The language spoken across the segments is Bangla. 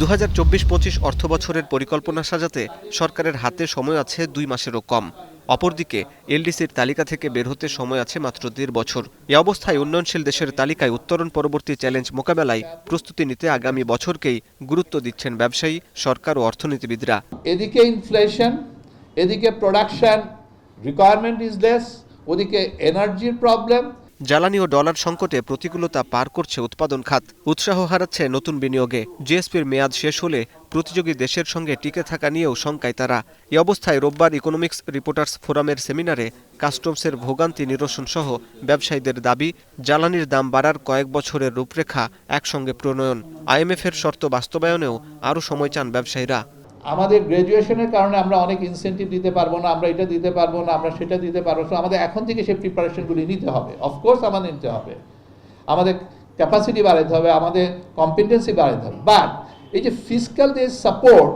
দু হাজার চব্বিশ পঁচিশ অর্থ বছরের পরিকল্পনা সাজাতে সরকারের হাতে সময় আছে দুই মাসেরও কম। অপরদিকে, এলডিসির তালিকা থেকে বের হতে সময় আছে মাত্র দেড় বছর। এ অবস্থায় উন্নয়নশীল দেশের তালিকায় উত্তরণ পরবর্তী চ্যালেঞ্জ মোকাবেলায় প্রস্তুতি নিতে আগামী বছরকেই গুরুত্ব দিচ্ছেন ব্যবসায়ী, সরকার ও অর্থনীতিবিদরা। এদিকে ইনফ্লেশন এদিকে প্রোডাকশন রিকোয়ারমেন্ট ইজ লেস ওদিকে এনার্জির প্রবলেম জ্বালানি ও ডলার সংকটে প্রতিকূলতা পার করছে উৎপাদন খাত। উৎসাহ হারাচ্ছে নতুন বিনিয়োগে। জিএসপির মেয়াদ শেষ হলে প্রতিযোগী দেশের সঙ্গে টিকে থাকা নিয়েও শঙ্কায় তারা। এ অবস্থায় রোববার ইকোনমিক্স রিপোর্টার্স ফোরামের সেমিনারে কাস্টমসের ভোগান্তি নিরসন সহ ব্যবসায়ীদের দাবি, জ্বালানির দাম বাড়ার কয়েক বছরের রূপরেখা একসঙ্গে প্রণয়ন। আইএমএফের শর্ত বাস্তবায়নেও আরও সময় চান ব্যবসায়ীরা। আমাদের গ্র্যাজুয়েশনের কারণে আমরা অনেক ইনসেন্টিভ দিতে পারব না, আমরা এটা দিতে পারব না, আমরা সেটা দিতে পারব না। আমাদের এখন থেকে সেই প্রিপারেশনগুলি নিতে হবে। অফকোর্স আমাদের নিতে হবে। আমাদের ক্যাপাসিটি বাড়াতে হবে, আমাদের কম্পিটেন্সি বাড়াতে হবে। বাট এই যে ফিজিক্যাল যে সাপোর্ট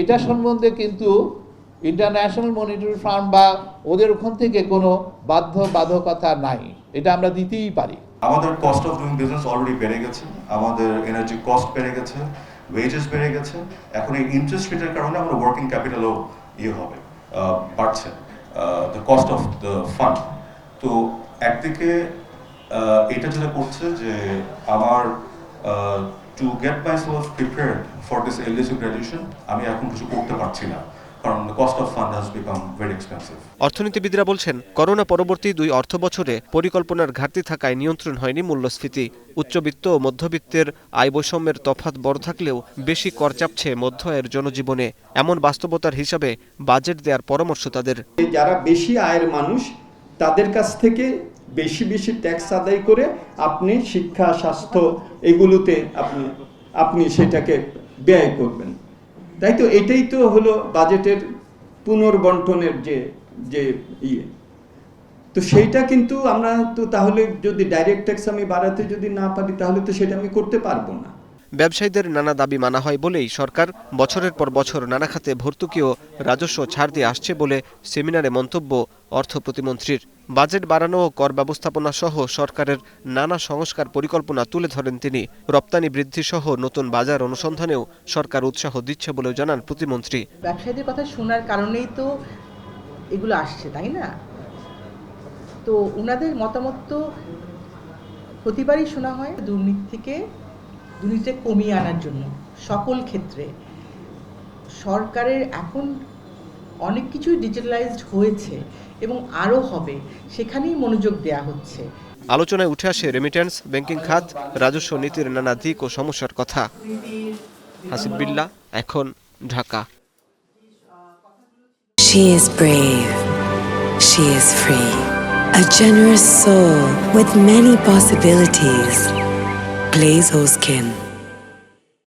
এটা সম্বন্ধে কিন্তু ইন্টারন্যাশনাল মনিটরি ফান্ড বা ওদের ওখান থেকে কোনো বাধ্য বাধকতা নাই। এটা আমরা দিতেই পারি। আমাদের cost of doing business already বেড়ে গেছে। আমাদের এনার্জি কস্ট বেড়ে গেছে। ওয়েজেস বেড়ে গেছে, এখন এই ইন্টারেস্ট রেটের কারণে আমরা ওয়ার্কিং ক্যাপিটালও ইয়ে হবে বাড়ছে the cost of the fund তো একদিকে এটা যেটা করছে যে আমার to get myself prepared for this LDC graduation আমি এখন কিছু করতে পারছি না। কারণ cost of fund has become very expensive অর্থনীতিবিদরা বলছেন করোনা পরবর্তী দুই অর্থ বছরে পরিকল্পনার ঘাটতি থাকায় নিয়ন্ত্রণ হয়নি মূল্যস্ফীতি। উচ্চবিত্ত ও মধ্যবিত্তের আয় বৈষম্যের তফাত বড় থাকলেও বেশি কর চাপছে মধ্য আয়ের জনজীবনে। এমন বাস্তবতার হিসাবে বাজেট দেওয়ার পরামর্শ তাদের। যারা বেশি আয়ের মানুষ তাদের কাছ থেকে বেশি বেশি ট্যাক্স আদায় করে আপনি শিক্ষা স্বাস্থ্য এগুলোতে আপনি আপনি সেটাকে ব্যয় করবেন। তাই তো এটাই তো হলো বাজেটের পুনর্বন্টনের যে যে ইয়ে। তো সেইটা কিন্তু আমরা তো তাহলে যদি ডাইরেক্ট ট্যাক্স আমি বাড়াতে যদি না পারি, তাহলে তো সেটা আমি করতে পারব না। ব্যবসায়ীদের নানা দাবি মানা হয় বলেই সরকার বছরের পর বছর নানা খাতে ভর্তুকি ও রাজস্ব ছাড় দিয়ে আসছে বলে সেমিনারে মন্তব্য অর্থ প্রতিমন্ত্রীর। বাজেট বাড়ানো ও কর ব্যবস্থাপনা সহ সরকারের নানা সংস্কার পরিকল্পনা তুলে ধরেন তিনি। রপ্তানি বৃদ্ধি সহ নতুন বাজার অনুসন্ধানেও সরকার উৎসাহ দিচ্ছে বলেও জানান প্রতিমন্ত্রী। ব্যবসায়ীদের কথা শোনার কারণেই তো এগুলো আসছে, তাই না? তো ওনাদের মতামত তো প্রতিবারই শোনা হয় দুর্নীতি থেকে দুর্নীতিটা কমিয়ে আনার জন্য সকল ক্ষেত্রে। সরকারের এখন অনেক কিছুই ডিজিটালাইজড হয়েছে এবং আরও হবে সেখানেই মনোযোগ দেয়া হচ্ছে আলোচনায় উঠে আসে রেমিটেন্স ব্যাংকিং খাত রাজস্ব নীতির নানা দিক ও সমস্যার কথা হাসিব বিল্লা এখন Dhaka She is brave. She is free. A generous soul with many possibilities. Glaze Skin.